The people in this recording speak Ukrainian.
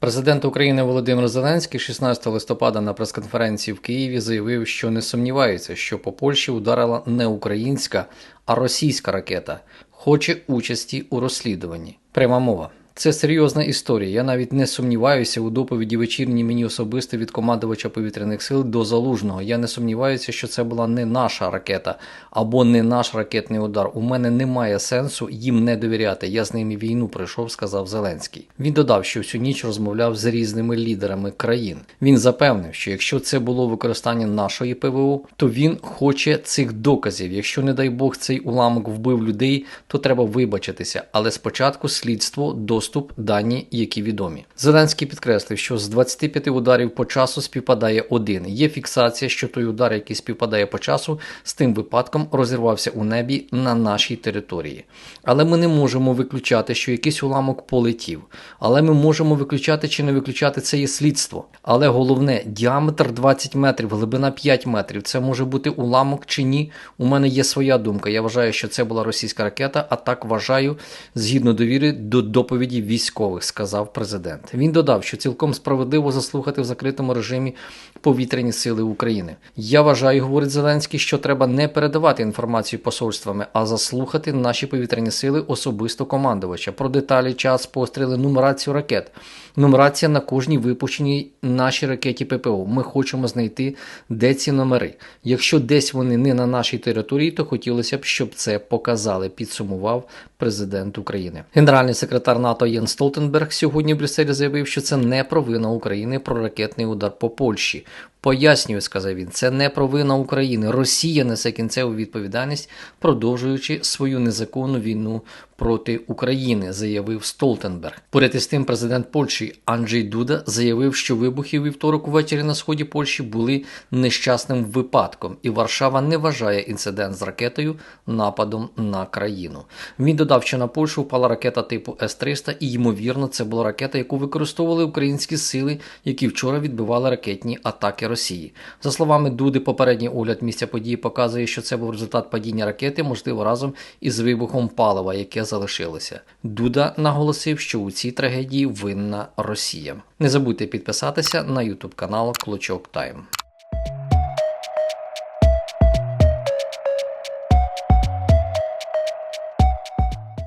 Президент України Володимир Зеленський 16 листопада на прес-конференції в Києві заявив, що не сумнівається, що по Польщі ударила не українська, а російська ракета. Хоче участі у розслідуванні. Пряма мова. Це серйозна історія. Я навіть не сумніваюся у доповіді вечірній мені особисто від командувача повітряних сил до залужного. Я не сумніваюся, що це була не наша ракета або не наш ракетний удар. У мене немає сенсу їм не довіряти. Я з ними війну пройшов, сказав Зеленський. Він додав, що всю ніч розмовляв з різними лідерами країн. Він запевнив, що якщо це було використання нашої ПВО, то він хоче цих доказів. Якщо, не дай Бог, цей уламок вбив людей, то треба вибачитися. Але спочатку слідство доступ дані, які відомі. Зеленський підкреслив, що з 25 ударів по часу співпадає один. Є фіксація, що той удар, який співпадає по часу, з тим випадком розірвався у небі на нашій території. Але ми не можемо виключати, що якийсь уламок полетів. Але ми можемо виключати чи не виключати це є слідство. Але головне, діаметр 20 метрів, глибина 5 метрів. Це може бути уламок чи ні. У мене є своя думка. Я вважаю, що це була російська ракета, а так вважаю згідно довіри до доповіді військових, сказав президент. Він додав, що цілком справедливо заслухати в закритому режимі повітряні сили України. Я вважаю, говорить Зеленський, що треба не передавати інформацію посольствами, а заслухати наші повітряні сили особисто командувача про деталі, час, постріли, нумерацію ракет. Нумерація на кожній випущеній нашій ракеті ППО. Ми хочемо знайти, де ці номери. Якщо десь вони не на нашій території, то хотілося б, щоб це показали, підсумував президент України. Генеральний секретар НАТО Єн Столтенберг сьогодні в Брюсселі заявив, що це не провина України про ракетний удар по Польщі. Пояснюю, сказав він, це не провина України. Росія несе кінцеву відповідальність, продовжуючи свою незаконну війну проти України, заявив Столтенберг. Поряд із тим, президент Польщі Анджей Дуда заявив, що вибухи вівторок увечері на сході Польщі були нещасним випадком, і Варшава не вважає інцидент з ракетою нападом на країну. Він додав, що на Польщу впала ракета типу С-300, і ймовірно, це була ракета, яку використовували українські сили, які вчора відбивали ракетні атаки Росії. За словами Дуди, попередній огляд місця події показує, що це був результат падіння ракети, можливо, разом із вибухом палива, яке залишилося. Дуда наголосив, що у цій трагедії винна Росія. Не забудьте підписатися на YouTube канал Клочок Тайм.